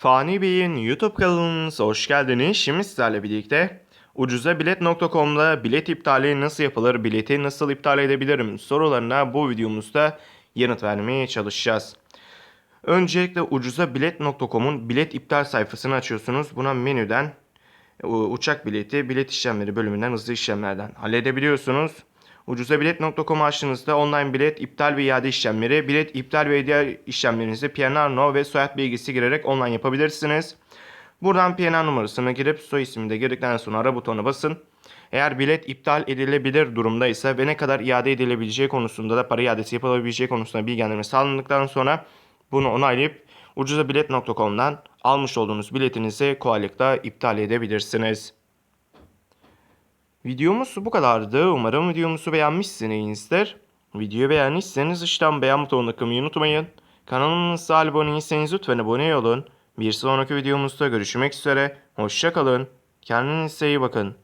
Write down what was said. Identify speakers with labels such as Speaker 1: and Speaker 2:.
Speaker 1: Fani Bey'in YouTube kanalınıza hoş geldiniz. Şimdi sizlerle birlikte ucuzabilet.com'da bilet iptali nasıl yapılır, bileti nasıl iptal edebilirim sorularına bu videomuzda yanıt vermeye çalışacağız. Öncelikle ucuzabilet.com'un bilet iptal sayfasını açıyorsunuz. Buna menüden e, uçak bileti, bilet işlemleri bölümünden hızlı işlemlerden halledebiliyorsunuz. Ucuzabilet.com açtığınızda online bilet, iptal ve iade işlemleri, bilet iptal ve diğer işlemlerinizi PNR ve soyad bilgisi girerek online yapabilirsiniz. Buradan PNR numarasını girip soy ismini de girdikten sonra ara butonuna basın. Eğer bilet iptal edilebilir durumdaysa ve ne kadar iade edilebileceği konusunda da para iadesi yapılabileceği konusunda bilgilendirme sağlandıktan sonra bunu onaylayıp ucuzabilet.com'dan almış olduğunuz biletinizi kolaylıkla iptal edebilirsiniz. Videomuz bu kadardı. Umarım videomuzu beğenmişsinizdir. Videoyu beğendiyseniz aşağıdan beğen butonuna tıklamayı unutmayın. Kanalımıza abone değilseniz lütfen abone olun. Bir sonraki videomuzda görüşmek üzere. Hoşçakalın. Kendinize iyi bakın.